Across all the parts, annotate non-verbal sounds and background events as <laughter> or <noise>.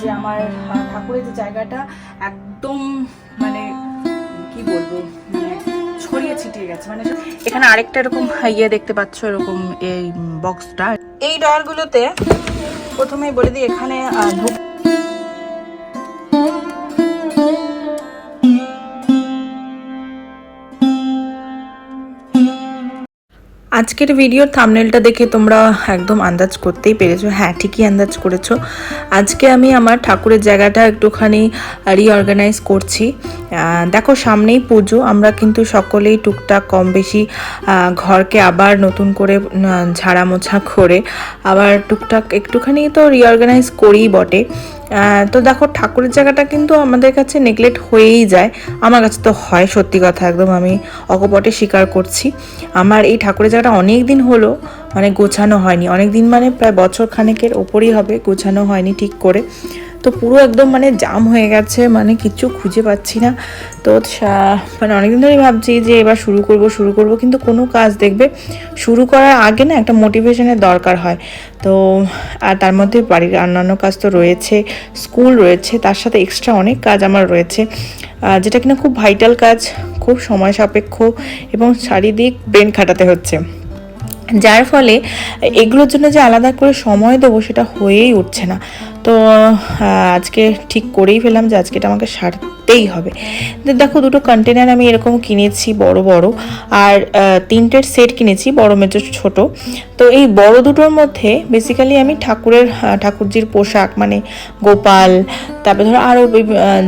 যে আমার ঠাকুরের যে জায়গাটা একদম মানে কি বলব মানে ছড়িয়ে ছিটিয়ে গেছে। মানে এখানে আরেকটা এরকম ইয়ে দেখতে পাচ্ছ, এরকম এই বক্সটা এই ডয়ারগুলোতে প্রথমেই বলে দিই, এখানে আজকের ভিডিওর থামনেলটা দেখে তোমরা একদম আন্দাজ করতেই পেরেছ। হ্যাঁ ঠিকই আন্দাজ করেছ। আজকে আমি আমার ঠাকুরের জায়গাটা একটুখানি রিঅর্গানাইজ করছি। দেখো, সামনেই পুজো। আমরা কিন্তু সকলেই টুকটাক কম বেশি ঘরকে আবার নতুন করে ঝাড়া মোছা করে আবার টুকটাক একটুখানি তো রিঅর্গানাইজ করেই বটে। তো দেখো, ঠাকুরের জায়গাটা কিন্তু আমাদের কাছে নেগলেক্ট হয়েই যায়। আমার কাছে তো হয়, সত্যি কথা, একদম আমি অকপটে স্বীকার করছি। আমার এই ঠাকুরের জায়গাটা অনেক দিন হলো মানে গোছানো হয়নি। অনেক দিন মানে প্রায় বছর খানেকের ওপরই হবে, গোছানো হয়নি ঠিক করে। তো পুরো একদম মানে জাম হয়ে গেছে মানে কিছু খুঁজে পাচ্ছি না। তো মানে অনেকদিন ধরেই ভাবছি যে এবার শুরু করব শুরু করব, কিন্তু কোনো কাজ দেখবে, শুরু করার আগে না একটা মোটিভেশনের দরকার হয়। তো, আর তার মধ্যে বাড়ির অন্যান্য কাজ তো রয়েছে স্কুল রয়েছে, তার সাথে এক্সট্রা অনেক কাজ আমার রয়েছে যেটা কিনা খুব ভাইটাল কাজ, খুব সময় সাপেক্ষ এবং চারিদিক ব্রেন খাটাতে হচ্ছে। যার ফলে এগুলোর জন্য যে আলাদা করে সময় দেবো সেটা হয়েই উঠছে না। তো আজকে ঠিক করেই ফেললাম যে আজকে এটা আমাকে সারতেই হবে। দেখো দুটো কন্টেনার আমি এরকম কিনেছি বড় বড়, আর তিনটের সেট কিনেছি, বড় মেজো ছোট। তো এই বড় দুটোর মধ্যে বেসিক্যালি আমি ঠাকুরের ঠাকুরজির পোশাক মানে গোপাল, তারপরে ধরো আরও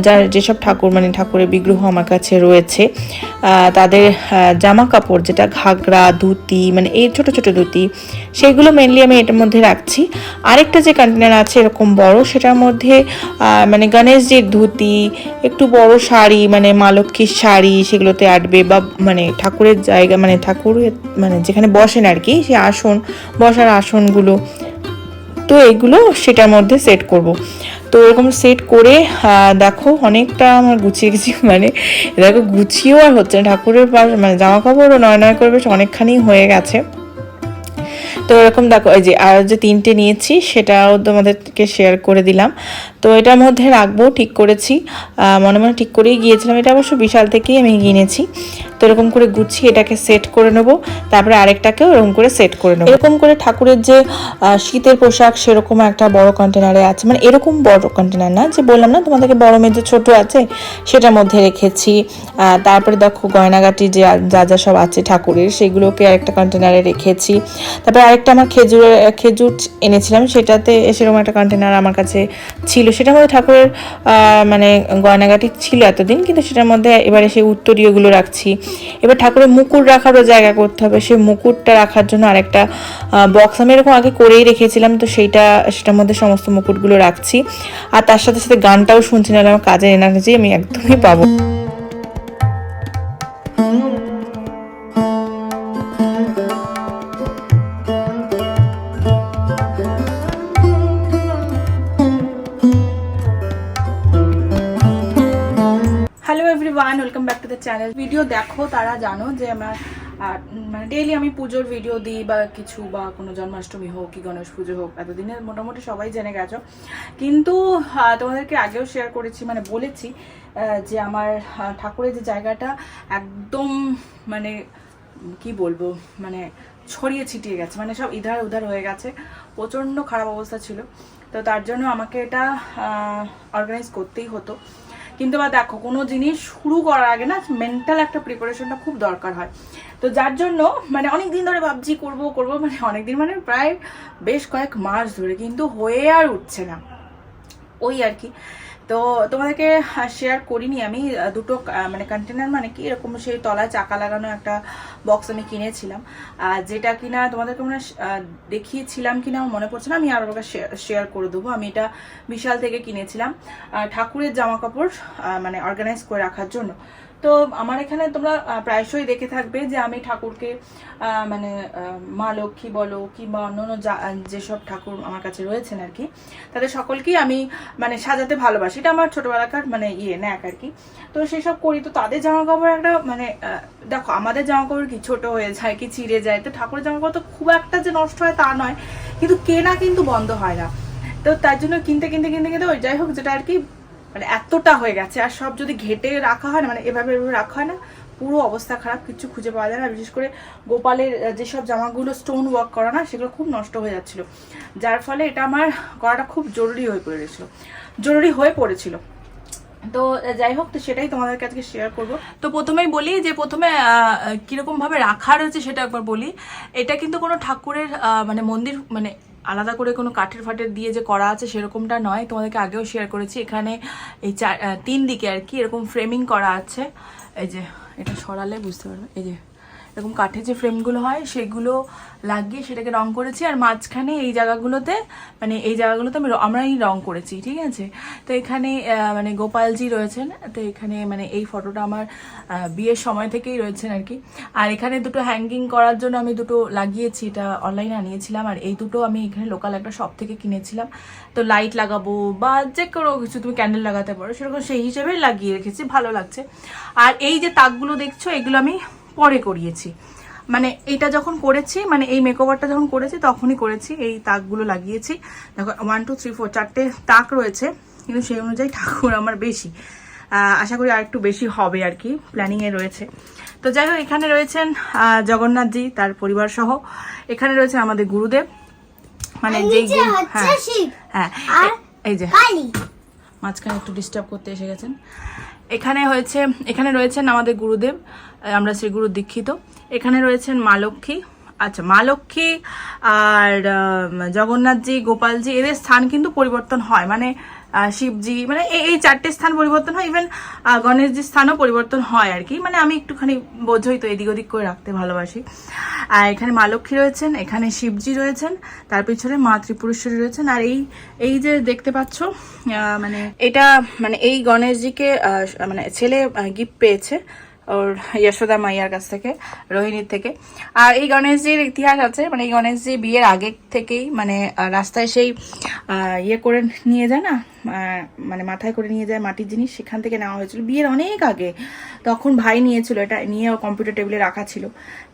যার যেসব ঠাকুর মানে ঠাকুরের বিগ্রহ আমার কাছে রয়েছে তাদের জামা কাপড় যেটা ঘাগরা, ধুতি মানে এই ছোট ছোট ধুতি, সেগুলো মেনলি আমি এটার মধ্যে রাখছি। আরেকটা যে কন্টেনার আছে এরকম বড় সেটার মধ্যে মানে গণেশজির ধুতি, একটু বড় শাড়ি মানে মা লক্ষ্মীর শাড়ি, সেগুলোতে আটবে বা মানে ঠাকুরের জায়গা মানে ঠাকুরের মানে যেখানে বসেন আর কি, সে আসন, বসার আসনগুলো, তো এগুলো সেটার মধ্যে সেট করব। তো এরকম সেট করে দেখো অনেকটা আমার গুছিয়ে গেছি <laughs> মানে দেখো গুছিয়েও আর হচ্ছে না, ঠাকুরের পাশ মানে জামা কাপড়ও নয় নয় করে বেশ অনেকখানি হয়ে গেছে। তো এরকম দেখো এই যে আর যে তিনটে নিয়েছি সেটাও তোমাদেরকে শেয়ার করে দিলাম। তো এটার মধ্যে রাখব, ঠিক করেছি। মনে মনে ঠিক করেই গিয়েছিলাম। এটা অবশ্য বিশাল থেকেই আমি কিনেছি তো এরকম করে গুছিয়ে এটাকে সেট করে নেব। তারপরে আরেকটাকেও এরকম করে সেট করে নেব। এরকম করে ঠাকুরের যে শীতের পোশাক সেরকম একটা বড় কন্টেনারে আছে। মানে এরকম বড় কন্টেনার না, যে বললাম না, তোমাদেরকে বড় মেজে ছোটো আছে, সেটার মধ্যে রেখেছি। তারপরে দেখো গয়নাগাটি যে যা যা সব আছে ঠাকুরের, সেগুলোকে আরেকটা কন্টেনারে রেখেছি। তারপরে আরেকটা আমার খেজুরের, খেজুর এনেছিলাম, সেটাতে সেরকম একটা কন্টেনার আমার কাছে ছিল সেটার মধ্যে ঠাকুরের মানে গয়নাগাটি ছিল এতদিন, কিন্তু সেটার মধ্যে এবারে সেই উত্তরীয়গুলো রাখছি। এবার ঠাকুরের মুকুট রাখারও জায়গা করতে হবে। সেই মুকুটটা রাখার জন্য আরেকটা বক্স আমি এরকম আগে করেই রেখেছিলাম, তো সেইটা, সেটার মধ্যে সমস্ত মুকুটগুলো রাখছি। আর তার সাথে সাথে গানটাও শুনছি না আমার কাজের এনার্জি আমি একদমই পাবো না। Hello everyone welcome back to the channel video দেখো, তারা জানো যে আমার মানে ডেইলি আমি পুজোর ভিডিও দিই বা কিছু, বা কোনো জন্মাষ্টমী হোক, কি গণেশ পুজো হোক, এতদিনে মোটামুটি সবাই জেনে গেছো। কিন্তু তোমাদেরকে আগেও শেয়ার করেছি মানে বলেছি যে আমার ঠাকুরের যে জায়গাটা একদম মানে কি বলব মানে ছড়িয়ে ছিটিয়ে গেছে মানে সব ইধার উধার হয়ে গেছে, প্রচণ্ড খারাপ অবস্থা ছিল। তো তার জন্য আমাকে এটা অর্গানাইজ করতেই হতো। কিন্তু বা দেখো, কোনো জিনিস শুরু করার আগে না মেন্টাল একটা প্রিপারেশনটা খুব দরকার হয়। তো যার জন্য মানে অনেক দিন ধরে ভাবছি করব করব মানে অনেক দিন মানে প্রায় বেশ কয়েক মাস ধরে, কিন্তু হয়ে আর উঠছে না। ওই আর কি। তো তোমাদেরকে শেয়ার করিনি আমি দুটো মানে কন্টেনার মানে কি, এরকম সেই তলায় চাকা লাগানো একটা বক্স আমি কিনেছিলাম। আর যেটা কিনা তোমাদেরকে মনে দেখিয়েছিলাম কিনা আমার মনে পড়ছে না, আমি আরও শেয়ার করে দেবো। আমি এটা বিশাল থেকে কিনেছিলাম ঠাকুরের জামা কাপড় মানে অর্গানাইজ করে রাখার জন্য। তো আমার এখানে তোমরা প্রায়শই দেখে থাকবে যে আমি ঠাকুরকে মানে মা লক্ষ্মী বলো কিংবা অন্য অন্য যেসব ঠাকুর আমার কাছে রয়েছেন আর কি, তাদের সকলকেই আমি মানে সাজাতে ভালোবাসি। এটা আমার ছোটবেলাকার মানে ইয়ে ন্যাক আর কি। তো সেসব করি। তো তাদের জামা কাপড় একটা মানে দেখো, আমাদের জামা কাপড় কি ছোট হয়ে যায়, কি ছিঁড়ে যায়, তো ঠাকুরের জামা কাপড় তো খুব একটা যে নষ্ট হয় তা নয়, কিন্তু কেনা কিন্তু বন্ধ হয় না। তো তার জন্য কিনতে কিনতে কিনতে কিনতে, ওই যাই হোক, যেটা আর কি মানে এতটা হয়ে গেছে আর সব যদি ঘেটে রাখা হয় না মানে এভাবে এভাবে রাখা হয় না পুরো অবস্থা খারাপ কিছু খুঁজে পাওয়া যায় না। বিশেষ করে গোপালের যেসব জামাগুলো স্টোন ওয়ার্ক করা না সেগুলো খুব নষ্ট হয়ে যাচ্ছিল। যার ফলে এটা আমার করাটা খুব জরুরি হয়ে পড়েছিল জরুরি হয়ে পড়েছিল। তো যাই হোক তো সেটাই তোমাদেরকে আজকে শেয়ার করব। তো প্রথমেই বলি যে প্রথমে আহ, কীরকম ভাবে রাখা রয়েছে সেটা একবার বলি। এটা কিন্তু কোনো ঠাকুরের মানে মন্দির মানে আলাদা করে কোনো কাঠের ফাটের দিয়ে যে করা আছে সেরকমটা নয়। তোমাদেরকে আগেও শেয়ার করেছি। এখানে এই চার তিন দিকে আর কি এরকম ফ্রেমিং করা আছে। এই যে, এটা সরালে বুঝতে পারবে। এই যে এরকম কাঠের যে ফ্রেমগুলো হয়, সেগুলো লাগিয়ে সেটাকে রং করেছি আর মাঝখানে এই জায়গাগুলোতে মানে এই জায়গাগুলোতে আমি আমরাই রং করেছি, ঠিক আছে? তো এখানে মানে গোপালজি রয়েছেন, তো এখানে মানে এই ফটোটা আমার বিয়ের সময় থেকেই রয়েছেন আর কি। আর এখানে দুটো হ্যাঙ্গিং করার জন্য আমি দুটো লাগিয়েছি, এটা অনলাইনে আনিয়েছিলাম, আর এই দুটো আমি এখানে লোকাল একটা শপ থেকে কিনেছিলাম। তো লাইট লাগাবো বা যে কোনো কিছু তুমি ক্যান্ডেল লাগাতে পারো, সেরকম সেই হিসেবে লাগিয়ে রেখেছি, ভালো লাগছে। আর এই যে তাকগুলো দেখছ, এগুলো আমি পরে করিয়েছি। মানে এটা যখন করেছি মানে এই মেকওভারটা যখন করেছি তখনই করেছি এই তাকগুলো লাগিয়েছি। দেখো ওয়ান টু থ্রি ফোর চারটে তাক রয়েছে কিন্তু সেই অনুযায়ী ঠাকুর আমার বেশি। আশা করি আর একটু বেশি হবে আর কি প্ল্যানিংয়ে রয়েছে। তো যাই হোক এখানে রয়েছেন জগন্নাথজি তার পরিবার সহ এখানে রয়েছে আমাদের গুরুদেব। মানে যেই হ্যাঁ হ্যাঁ এই যে মাঝখানে একটু ডিস্টার্ব করতে এসে গেছেন। এখানে হয়েছে, এখানে রয়েছেন আমাদের গুরুদেব আমরা শ্রী গুরু দীক্ষিত। এখানে রয়েছেন মা লক্ষ্মী। আচ্ছা মা লক্ষ্মী আর জগন্নাথজি, গোপালজি, এদের স্থান কিন্তু পরিবর্তন হয়। মানে শিবজি মানে এই চারটে স্থান পরিবর্তন হয় ইভেন গণেশজির স্থানও পরিবর্তন হয় আর কি। মানে আমি একটুখানি বোঝই তো, এদিক ওদিক করে রাখতে ভালোবাসি। আর এখানে মা লক্ষ্মী রয়েছেন, এখানে শিবজি রয়েছেন, তার পিছনে মা ত্রিপুরেশ্বরী রয়েছেন। আর এই এই যে দেখতে পাচ্ছ মানে এটা মানে এই গণেশজিকে মানে ছেলে গিফট পেয়েছে। ওর যশোদা মাইয়ার কাছ থেকে, রোহিণীর থেকে। আর এই গণেশজির ইতিহাস আছে মানে এই গণেশজি বিয়ের আগে থেকেই মানে রাস্তায় সেই ইয়ে করে নিয়ে যায় না মানে মাথায় করে নিয়ে যায় মাটির জিনিস, সেখান থেকে নেওয়া হয়েছিল বিয়ের অনেক আগে। তখন ভাই নিয়েছিল এটা, নিয়ে কম্পিউটার টেবিলে রাখা ছিল।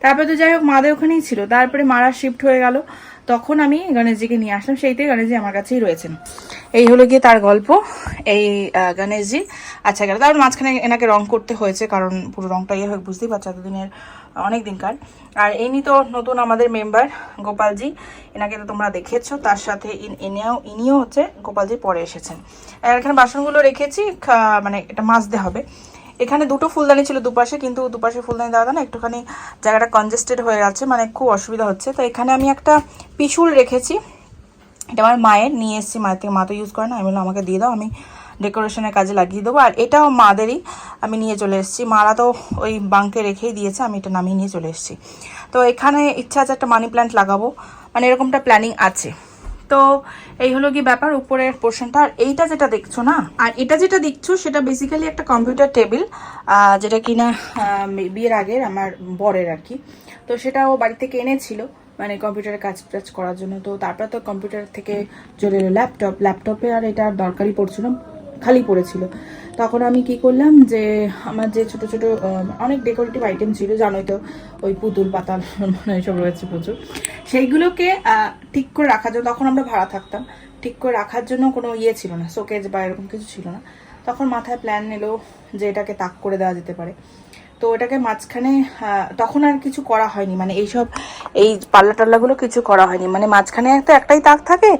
তারপরে তো যাই হোক, মাদের ওখানেই ছিল। তারপরে মারা শিফট হয়ে গেল। তখন আমি গণেশজিকে নিয়ে আসলাম সেইটাই গণেশজি আমার কাছেই রয়েছেন। এই হলো গিয়ে তার গল্প। এই গণেশজি আচ্ছা গেল। তারপর মাঝখানে এনাকে রং করতে হয়েছে, কারণ পুরো রংটা ইয়ে হয়ে, বুঝতেই পারছ, এতদিনের অনেক দিনকার আর ইনি তো নতুন আমাদের মেম্বার, গোপালজি। এনাকে তো তোমরা দেখেছ, তার সাথে এনেও ইনিও হচ্ছে গোপালজি পরে এসেছেন। এখানে বাসনগুলো রেখেছি মানে এটা মাজতে হবে। এখানে দুটো ফুলদানি ছিল দুপাশে, কিন্তু দুপাশে ফুলদানি দেওয়া না একটুখানি জায়গাটা কনজেস্টেড হয়ে যাচ্ছে মানে খুব অসুবিধা হচ্ছে। তো এখানে আমি একটা পিছুল রেখেছি। এটা আমার মায়ের, নিয়ে এসেছি মায়ের থেকে। মা তো ইউজ করে না, আমি বললাম, আমাকে দিয়ে দাও, আমি ডেকোরেশনের কাজে লাগিয়ে দেবো। আর এটাও মাদেরই, আমি নিয়ে চলে এসেছি। মারা তো ওই বাঙ্কে রেখেই দিয়েছে, আমি এটা নামিয়ে নিয়ে চলে এসেছি। তো এখানে ইচ্ছা আছে একটা মানি প্ল্যান্ট লাগাবো। মানে এরকমটা প্ল্যানিং আছে। তো এই হলো কি ব্যাপার, উপরের পোর্শনটা আর এইটা যেটা দেখছ না, আর এটা যেটা দেখছ, সেটা বেসিক্যালি একটা কম্পিউটার টেবিল যেটা কিনা বিয়ের আগের আমার বরের আর কি। তো সেটা ও বাড়ি থেকে এনেছিল মানে কম্পিউটারে কাজ টাজ করার জন্য। তো তারপর তো কম্পিউটার থেকে চলে এলো ল্যাপটপ ল্যাপটপে আর এটা দরকারই পড়ছিল, খালি পড়েছিল। তখন আমি কি করলাম যে, আমার যে ছোট ছোট অনেক ডেকোরেটিভ আইটেম ছিল, জানোই তো, ওই পুতুল, পাতাল মানে সব রয়েছে প্রচুর। সেইগুলোকে ঠিক করে রাখার জন্য, তখন আমরা ভাড়া থাকতাম। ঠিক করে রাখার জন্য কোনো ইয়ে ছিল না, শোকেজ বা এরকম কিছু ছিল না। তখন মাথায় প্ল্যান এলো যে, এটাকে তাক করে দেওয়া যেতে পারে। তো এটাকে মাঝখানে তখন আর কিছু করা হয়নি। মানে এইসব, এই পাল্লা টাল্লাগুলো কিছু করা হয়নি। মানে মাঝখানে তো একটাই তাক থাকে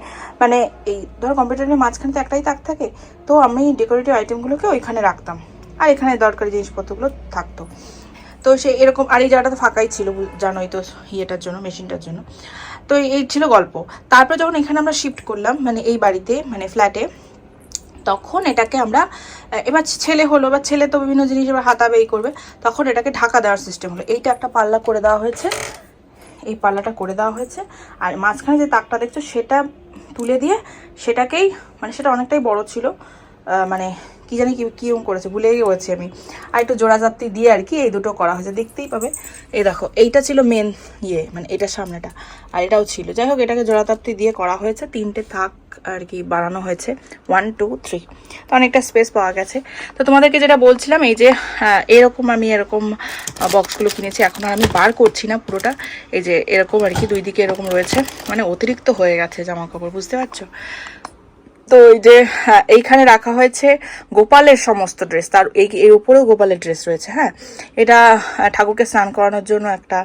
মানে এই, ধরো কম্পিউটারের মাঝখানে তো একটাই তাক থাকে, তো আমি ডেকোরেটিভ আইটেমগুলোকে ওইখানে রাখতাম। আর এখানে দরকারি জিনিসপত্রগুলো থাকতো। তো সে এরকম, আর এই জায়গাটা তো ফাঁকাই ছিল জানোই তো ইয়েটার জন্য, মেশিনটার জন্য। তো এই ছিল গল্প। তারপর যখন এখানে আমরা শিফট করলাম মানে এই বাড়িতে মানে ফ্ল্যাটে তখন এটাকে আমরা এবার ছেলে হলো বা ছেলে তো বিভিন্ন জিনিস এবার হাতাবেই করবে, তখন এটাকে ঢাকা দেওয়ার সিস্টেম হলো। এইটা একটা পাল্লা করে দেওয়া হয়েছে। এই পাল্লাটা করে দেওয়া হয়েছে। আর মাঝখানে যে তাকটা দেখছ, সেটা তুলে দিয়ে সেটাকেই মানে সেটা অনেকটাই বড় ছিল মানে কি জানি কি কিরম করেছে, ভুলেই গেছি আমি। আর একটু জোড়া জাপ্তি দিয়ে আর কি এই দুটো করা হয়েছে, দেখতেই পাবে। এই দেখো, এইটা ছিল মেন ইয়ে মানে এটার সামনেটা, আর এটাও ছিল। যাই হোক, এটাকে জোড়া তাপ্তি দিয়ে করা হয়েছে, তিনটে থাক আর কি বানানো হয়েছে ওয়ান টু থ্রি তো অনেকটা স্পেস পাওয়া গেছে। তো তোমাদেরকে যেটা বলছিলাম, এই যে এরকম আমি এরকম বক্সগুলো কিনেছি, এখন আর আমি বার করছি না পুরোটা। এই যে এরকম আর কি, দুই দিকে এরকম রয়েছে মানে অতিরিক্ত হয়ে গেছে জামা কাপড় বুঝতে পারছ? তো এই যে হ্যাঁ, এইখানে রাখা হয়েছে গোপালের সমস্ত ড্রেস তার এই এর উপরেও গোপালের ড্রেস রয়েছে হ্যাঁ। এটা ঠাকুরকে স্নান করানোর জন্য একটা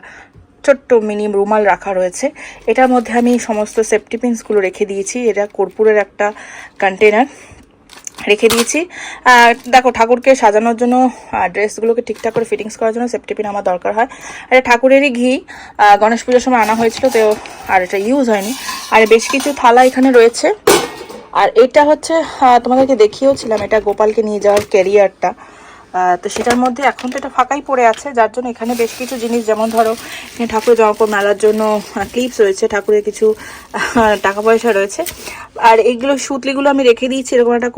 ছোট্ট মিনি রুমাল রাখা রয়েছে। এটার মধ্যে আমি সমস্ত সেফটি পিন্সগুলো রেখে দিয়েছি। এটা কর্পূরের একটা কন্টেনার রেখে দিয়েছি। আর দেখো ঠাকুরকে সাজানোর জন্য ড্রেসগুলোকে ঠিকঠাক করে ফিটিংস করার জন্য সেফটি পিন আমার দরকার হয়। আর ঠাকুরেরই ঘি। গণেশ পুজোর সময় আনা হয়েছিল তো আর এটা ইউজ হয়নি। আর বেশ কিছু থালা এখানে রয়েছে। আর এটা হচ্ছে তোমাদেরকে দেখিয়েওছিলাম এটা গোপালকে নিয়ে যাওয়ার ক্যারিয়ারটা। তো সেটার মধ্যে এখন তো এটা ফাঁকাই পড়ে আছে যার জন্য এখানে বেশ কিছু জিনিস যেমন ধরো ঠাকুরের জামাকাপড় মেলার জন্য ক্লিপস রয়েছে ঠাকুরের কিছু টাকা পয়সা রয়েছে। আর এইগুলো সুতলিগুলো আমি রেখে দিয়েছি এরকম একটা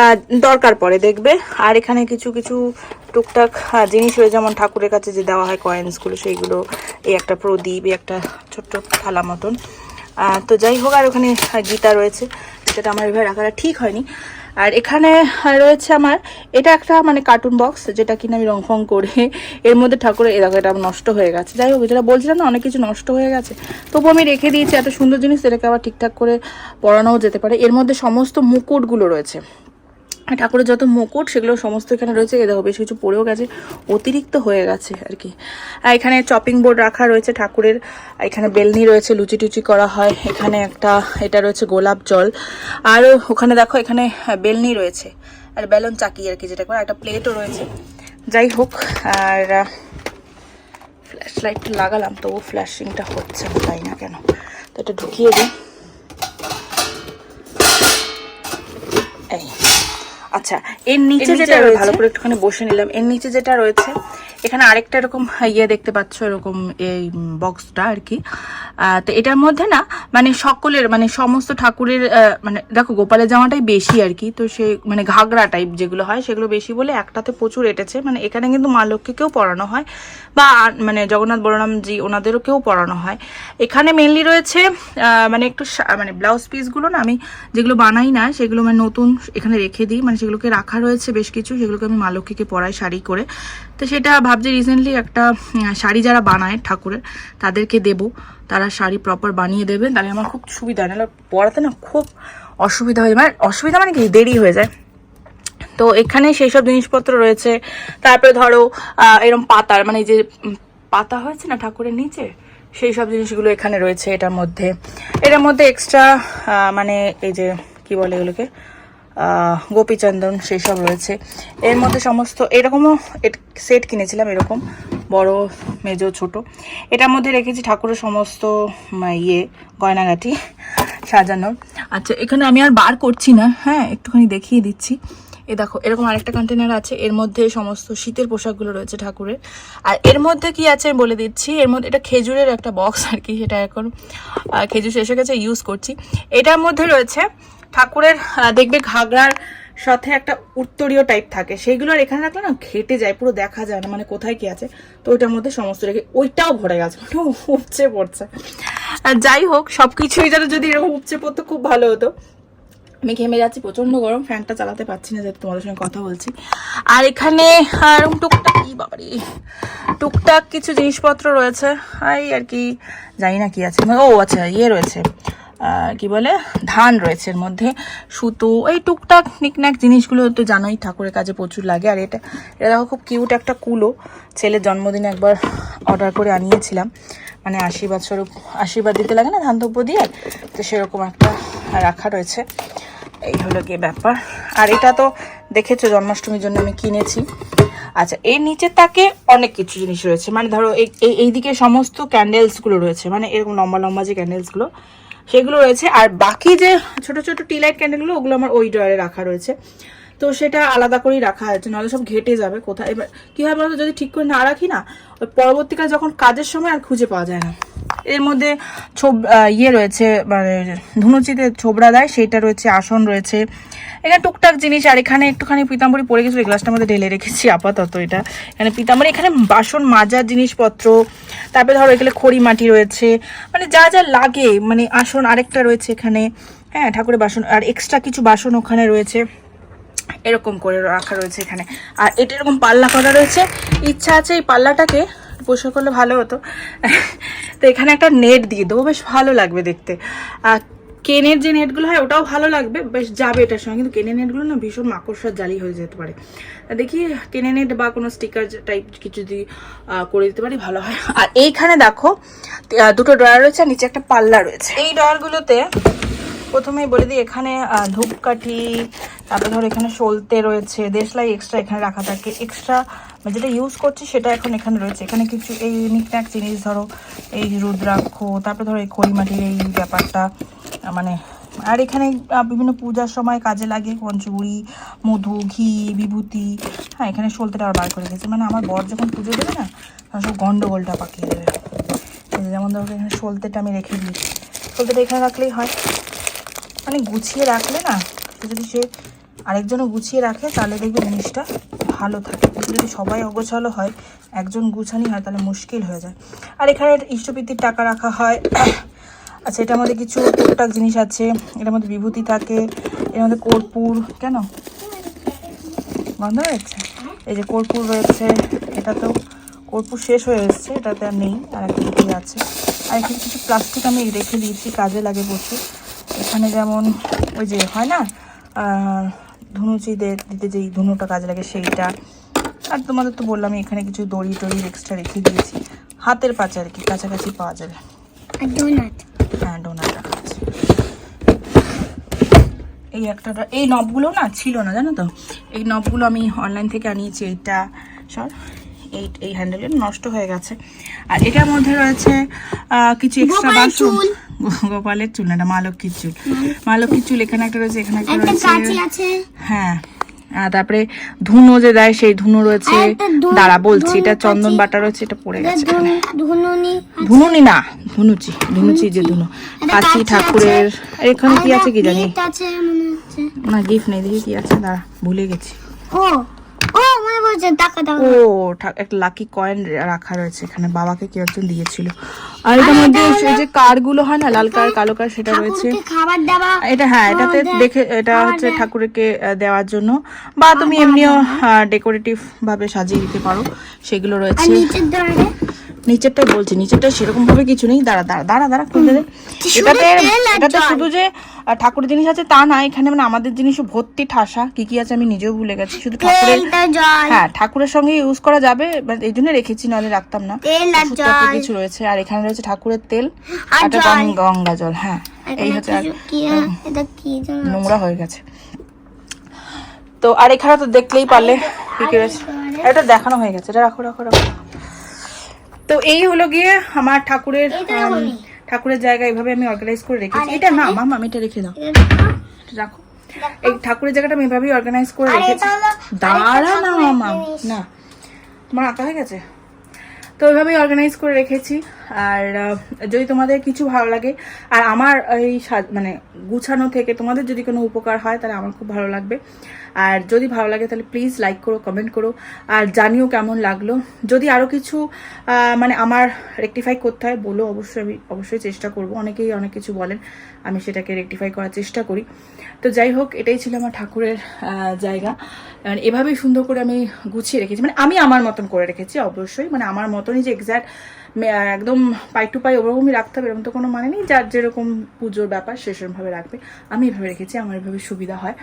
আহ, দরকার পড়ে দেখবে। আর এখানে কিছু কিছু টুকটাক জিনিস রয়েছে যেমন ঠাকুরের কাছে যে দেওয়া হয় কয়েন্সগুলো সেইগুলো এই একটা প্রদীপ এই একটা ছোট্ট থালা মতন। তো যাই হোক, আর ওখানে গীতা রয়েছে, যেটা আমার এভাবে রাখাটা ঠিক হয়নি। আর এখানে রয়েছে আমার, এটা একটা মানে কার্টুন বক্স যেটা কিনা আমি রং ফং করে <laughs> এর মধ্যে ঠাকুরের এ দেখো এটা নষ্ট হয়ে গেছে। যাই হোক, যেটা বলছিলাম না, অনেক কিছু নষ্ট হয়ে গেছে। তবু আমি রেখে দিয়েছি, এত সুন্দর জিনিস, এটাকে আবার ঠিকঠাক করে পড়ানোও যেতে পারে। এর মধ্যে সমস্ত মুকুটগুলো রয়েছে। ঠাকুরের যত মুকুট, সেগুলো সমস্ত এখানে রয়েছে। এ দেখো, বেশ কিছু পড়েও গেছে। অতিরিক্ত হয়ে গেছে আর কি। আর এখানে চপিং বোর্ড রাখা রয়েছে ঠাকুরের। এখানে বেলনি রয়েছে লুচি টুচি করা হয়। এখানে একটা, এটা রয়েছে গোলাপ জল। আরও ওখানে দেখো, এখানে বেলনি রয়েছে। আর বেলন চাকি আর কি যেটা করে একটা প্লেটও রয়েছে। যাই হোক, আর ফ্ল্যাশ লাইটটা লাগালাম তবু ফ্ল্যাশিংটা হচ্ছে তাই না কেন? তো এটা ঢুকিয়ে দিই। আচ্ছা এর নিচে যেটা রয়েছে? ভালো করে একটুখানি বসে নিলাম এর নিচে যেটা রয়েছে এখানে আরেকটা এরকম ইয়ে দেখতে পাচ্ছ এরকম এই বক্সটা আর কি। তো এটার মধ্যে না মানে সকলের মানে সমস্ত ঠাকুরের মানে দেখো গোপালের জামাটাই বেশি আর কি তো সে মানে ঘাগরা টাইপ যেগুলো হয় সেগুলো বেশি বলে একটাতে প্রচুর এটেছে। মানে এখানে কিন্তু মা লক্ষ্মীকেও পড়ানো হয় বা মানে জগন্নাথ বলরামজি ওনাদেরকেও পড়ানো হয়। এখানে মেনলি রয়েছে আহ, মানে একটু মানে ব্লাউজ পিসগুলো না আমি যেগুলো বানাই না সেগুলো মানে নতুন এখানে রেখে দিই মানে সেগুলোকে রাখা রয়েছে বেশ কিছু, সেগুলোকে আমি মা লক্ষ্মীকে পরাই শাড়ি করে। তো সেটা ভাবছি রিসেন্টলি একটা শাড়ি যারা বানায় ঠাকুরের, তাদেরকে দেব। তারা শাড়ি প্রপার বানিয়ে দেবে। তাহলে আমার খুব সুবিধা হয়। নাহলে পরাতে না খুব অসুবিধা হয়ে মানে অসুবিধা মানে কি? দেরি হয়ে যায়। তো এখানে সেই সব জিনিসপত্র রয়েছে। তারপরে ধরো এরম পাতার মানে যে পাতা হয়েছে না ঠাকুরের নিচে? সেই সব জিনিসগুলো এখানে রয়েছে এটার মধ্যে। এটার মধ্যে এক্সট্রা মানে এই যে, কি বলে এগুলোকে? গোপীচন্দন সেই সব রয়েছে। এর মধ্যে সমস্ত এরকমও সেট কিনেছিলাম এরকম, বড়, মেজো, ছোট। এটার মধ্যে রেখেছি ঠাকুরের সমস্ত ইয়ে গয়নাগাটি সাজানো আচ্ছা এখানে আমি আর বার করছি না। হ্যাঁ একটুখানি দেখিয়ে দিচ্ছি। এ দেখো, এরকম আরেকটা কন্টেনার আছে। এর মধ্যে সমস্ত শীতের পোশাকগুলো রয়েছে ঠাকুরের। আর এর মধ্যে কি আছে বলে দিচ্ছি, এর মধ্যে এটা খেজুরের একটা বক্স আর কি, সেটা এখন খেজুর শেষ হয়ে গেছে ইউজ করছি। এটার মধ্যে রয়েছে ঠাকুরের দেখবে ঘাগরার সাথে একটা উত্তরীয় টাইপ থাকে। সেইগুলো আর এখানে রাখলে না ঘেটে যায়, পুরো দেখা যায় না মানে কোথায় কি আছে। তো ওইটার মধ্যে সমস্ত রেখে, ওইটাও ভরে গেছে মানে উপচে পড়ছে। আর যাই হোক সব কিছুই যেন যদি এরকম উপচে পড়তো খুব ভালো হতো। আমি ঘেমে যাচ্ছি প্রচণ্ড গরম ফ্যানটা চালাতে পারছি না যেহেতু তোমাদের সঙ্গে কথা বলছি। আর এখানে এরকম টুকটাক কি বাবারি, টুকটাক কিছু জিনিসপত্র রয়েছে। এই আর কি, জানি না কি আছে। ও আচ্ছা ইয়ে রয়েছে। কি বলে, ধান রয়েছে এর মধ্যে, সুতো, এই টুকটাক নিকনাক জিনিসগুলো তো জানোই ঠাকুরের কাজে প্রচুর লাগে। আর এটা এটা দেখো খুব কিউট একটা কুলো, ছেলের জন্মদিনে একবার অর্ডার করে আনিয়েছিলাম। মানে আশীর্বাদ স্বরূপ, আশীর্বাদ দিতে লাগে না ধান দ্রব্য দিয়ে? তো সেরকম একটা রাখা রয়েছে। এই হলো গিয়ে ব্যাপার। আর এটা তো দেখেছ, জন্মাষ্টমীর জন্য আমি কিনেছি। আচ্ছা এর নিচের তাকে অনেক কিছু জিনিস রয়েছে। মানে ধরো, এই, এই- এইদিকে সমস্ত ক্যান্ডেলসগুলো রয়েছে। মানে এরকম লম্বা লম্বা যে ক্যান্ডেলসগুলো সেগুলো রয়েছে। আর বাকি যে ছোট ছোট টি লাইট ক্যান্ডেলগুলো ওগুলো আমার ওই ড্রয়ারে রাখা রয়েছে। তো সেটা আলাদা করেই রাখা আছে নাহলে সব ঘেটে যাবে কোথায়। এবার কী হয় বলতো, যদি ঠিক করে না রাখি না, ওই পরবর্তীকালে যখন কাজের সময় আর খুঁজে পাওয়া যায় না। এর মধ্যে ছোব ইয়ে রয়েছে মানে ধুনুচিতে ছোবড়া দেয়, সেইটা রয়েছে, আসন রয়েছে। এখানে টুকটাক জিনিস, আর এখানে একটুখানি পিতাম্বরী পড়ে গেছিল, এই গ্লাসটার মধ্যে ঢেলে রেখেছি, আপাতত এটা। এখানে পিতাম্বরী, এখানে বাসন মাজার জিনিসপত্র, তারপরে ধরো এখানে খড়ি মাটি রয়েছে মানে যা যা লাগে মানে আসন আরেকটা রয়েছে এখানে। হ্যাঁ ঠাকুরের বাসন, আর এক্সট্রা কিছু বাসন ওখানে রয়েছে। এরকম করে রাখা রয়েছে এখানে। আর এটা এরকম পাল্লা করা রয়েছে। ইচ্ছা আছে এই পাল্লাটাকে পরিষ্কার করলে ভালো হতো। তো এখানে একটা নেট দিয়ে দেবো, বেশ ভালো লাগবে দেখতে। আর কেনের যে নেটগুলো হয়, ওটাও ভালো লাগবে, বেশ যাবে এটার সঙ্গে। কিন্তু কেনের নেটগুলো না ভীষণ মাকড়সার জালি হয়ে যেতে পারে। দেখি কেনে নেট বা কোনো স্টিকার টাইপ কিছু যদি করে দিতে পারি, ভালো হয়। আর এইখানে দেখো দুটো ড্রয়ার রয়েছে আর নিচে একটা পাল্লা রয়েছে। এই ড্রয়ারগুলোতে প্রথমেই বলে দিই, এখানে ধূপকাঠি, তারপরে ধরো এখানে সলতে রয়েছে, দেশলাই এক্সট্রা এখানে রাখা থাকে। এক্সট্রা যেটা ইউজ করছি সেটা এখন এখানে রয়েছে। এখানে কিছু, এই নিকট্যাক জিনিস ধরো, এই রুদ্রাক্ষ, তারপরে ধরো এই খড়িমাটির এই ব্যাপারটা মানে আর এখানে বিভিন্ন পূজার সময় কাজে লাগে পঞ্চগুড়ি মধু, ঘি, বিভূতি হ্যাঁ এখানে সলতেটা আর বার করে গেছে মানে আমার বর যখন পুজো দেবে না সব গন্ডগোলটা পাকিয়ে দেবে। যেমন ধরো এখানে সলতেটা আমি রেখে দিয়েছি। সলতেটা এখানে রাখলেই হয়। মানে গুছিয়ে রাখলে না যদি সে আরেকজনও গুছিয়ে রাখে, তাহলে দেখবে জিনিসটা ভালো থাকে। যদি সবাই অগোছালো হয়, একজন গুছানি হয়, তাহলে মুশকিল হয়ে যায়। আর এখানে ইষ্টপিতির টাকা রাখা হয়। আচ্ছা এটার মধ্যে কিছু টুকটাক জিনিস আছে। এটার মধ্যে বিভূতি থাকে, এর মধ্যে কর্পূর, কেন? গন্ধ হয়েছে এই যে কর্পূর রয়েছে এটা তো কর্পূর শেষ হয়ে এসছে, এটাতে আর নেই। আর একটা আছে। আর এখানে কিছু প্লাস্টিক আমি রেখে দিয়েছি, কাজে লাগে প্রচুর। এখানে যেমন ওই যে হয় না আহ, ধুনুচি দে- দিতে যেই ধুনুটা কাজে লাগে সেইটা। আর তোমাদের তো বললাম এখানে কিছু দড়ি টড়ি এক্সট্রা রেখে দিয়েছি। হাতের পাচে আর কি কাছাকাছি পাওয়া যাবে। ডোনাট হ্যাঁ ডোনাট রাখা আছে। এই একটা এই নবগুলো না ছিল না জানো তো? এই নবগুলো আমি অনলাইন থেকে আনিয়েছি এইটা সব এই এই হ্যান্ডেলটা নষ্ট হয়ে গেছে। আর এটার মধ্যে রয়েছে কিছু এক্সট্রা বাসন <laughs> গোপালের চুল না এটা মা লক্ষ্মীর চুল। মা লক্ষ্মীর চুল এখানে একটা রয়েছে এখানে একটা রয়েছে। হ্যাঁ। আর তারপরে ধুনো যে দেয় সেই ধুনো রয়েছে। দাঁড়া বলছি এটা চন্দন বাটা রয়েছে এটা পড়ে গেছে ধুনুনি না ধুনুচি ধুনুচি যে ধুনো। কাশি ঠাকুরের এখানে কি আছে কি জানি? না গিফট নেই দেখি কি আছে দাঁড়া ভুলে গেছি। ও ও মনে পড়ছে টাকা টাকা ও একটা লাকি কয়েন রাখা রয়েছে এখানে বাবাকে কেউ একজন দিয়েছিল। আর এটার মধ্যে সেই যে কারগুলো হয় না লাল কার কালো কার সেটা রয়েছে। খাবার এটা হ্যাঁ এটাতে দেখে এটা হচ্ছে ঠাকুরকে দেওয়ার জন্য। বা তুমি এমনিও ডেকোরেটিভ ভাবে সাজিয়ে দিতে পারো সেগুলো রয়েছে। নিচের দরজা নিচেরটাই বলছি নিচেরটা সেরকম ভাবে কিছু নেই। দাঁড়া দাঁড়া দাঁড়া দাঁড়া খুলতে দে। এটাতে এটাতে শুধু যে ঠাকুরের জিনিস আছে তা না এখানে মানে আমাদের জিনিসও ভর্তি ঠাসা কি কি আছে আমি নিজেও ভুলে গেছি। শুধু ঠাকুরের হ্যাঁ ঠাকুরের সঙ্গে ইউজ করা যাবে এই জন্য রেখেছি নাহলে রাখতাম না। কিছু রয়েছে আর এখানে রয়েছে ঠাকুরের তেল আর। গঙ্গা জল হ্যাঁ। এই হচ্ছে যেন নোংরা হয়ে গেছে। তো আর এখানে তো দেখলেই পারলে কি কি রয়েছে। এটা দেখানো হয়ে গেছে। এটা রাখো রাখো রাখো। তো এই হলো গিয়ে আমার ঠাকুরের। ঠাকুরের জায়গা এইভাবে আমি অর্গানাইজ করে রেখেছি। এটা না মামা আমি এটা রেখে দাও। রাখো। এই ঠাকুরের জায়গাটা আমি এভাবেই অর্গানাইজ করে রেখেছি। দাঁড়া না মামা। না তোমার আঁকা হয়ে গেছে? তো ওইভাবেই অর্গানাইজ করে রেখেছি। আর যদি তোমাদের কিছু ভালো লাগে, আর আমার এই মানে গুছানো থেকে তোমাদের যদি কোনো উপকার হয়, তাহলে আমার খুব ভালো লাগবে। আর যদি ভালো লাগে, তাহলে প্লিজ লাইক করো কমেন্ট করো, আর জানিও কেমন লাগল। যদি আরও কিছু মানে আমার রেকটিফাই করতে হয়, বলো অবশ্যই আমি অবশ্যই চেষ্টা করব। অনেকেই অনেক কিছু বলেন, আমি সেটাকে রেকটিফাই করার চেষ্টা করি। তো যাই হোক, এটাই ছিল আমার ঠাকুরের জায়গা। আর এভাবেই সুন্দর করে আমি গুছিয়ে রেখেছি। মানে আমি আমার মতন করে রেখেছি, অবশ্যই। মানে আমার মতনই যে এক্স্যাক্ট একদম পাই টু পাই ওরকমই রাখতে হবে, এরকম তো কোনো মানে নেই। যার যেরকম পুজোর ব্যাপার সেরকমভাবে রাখবে। আমি এভাবে রেখেছি, আমার এভাবে সুবিধা হয়।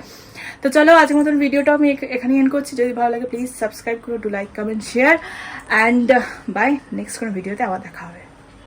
তো চলো, আজকের মতন ভিডিওটা আমি এখ- এখানেই এন করছি। যদি ভালো লাগে প্লিজ সাবস্ক্রাইব করো do like comment share and bye next কোনো ভিডিওতে আবার দেখা হবে।